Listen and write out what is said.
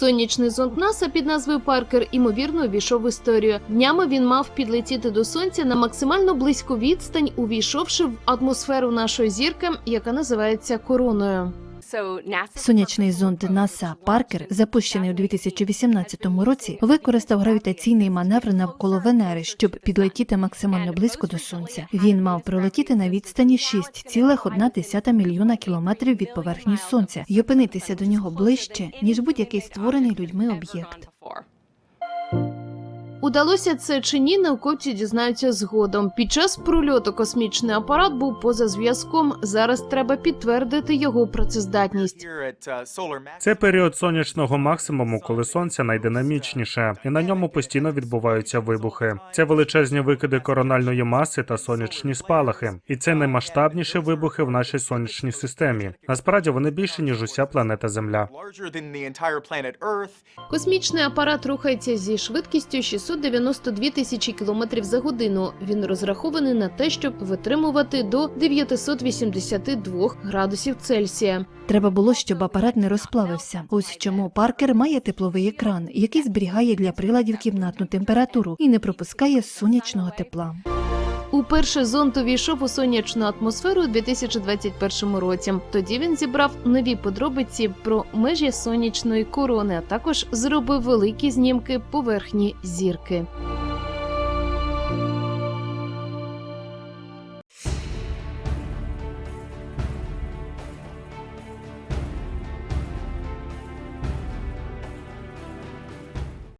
Сонячний зонд НАСА під назвою Паркер імовірно увійшов в історію. Днями він мав підлетіти до сонця на максимально близьку відстань, увійшовши в атмосферу нашої зірки, яка називається короною. Сонячний зонд НАСА Паркер, запущений у 2018 році, використав гравітаційний маневр навколо Венери, щоб підлетіти максимально близько до сонця. Він мав пролетіти на відстані 6,1 мільйона кілометрів від поверхні сонця і опинитися до нього ближче ніж будь-який створений людьми об'єкт. Удалося це чи ні, науковці дізнаються згодом. Під час прольоту космічний апарат був поза зв'язком. Зараз треба підтвердити його працездатність. Це період сонячного максимуму, коли сонце найдинамічніше, і на ньому постійно відбуваються вибухи. Це величезні викиди корональної маси та сонячні спалахи, і це наймасштабніші вибухи в нашій сонячній системі. Насправді вони більше ніж уся планета Земля. Космічний апарат рухається зі швидкістю 692 тисячі кілометрів за годину. Він розрахований на те, щоб витримувати до 982 градусів Цельсія. Треба було, щоб апарат не розплавився. Ось чому Паркер має тепловий екран, який зберігає для приладів кімнатну температуру і не пропускає сонячного тепла. Уперше зонд увійшов у сонячну атмосферу у 2021 році. Тоді він зібрав нові подробиці про межі сонячної корони, а також зробив великі знімки поверхні зірки.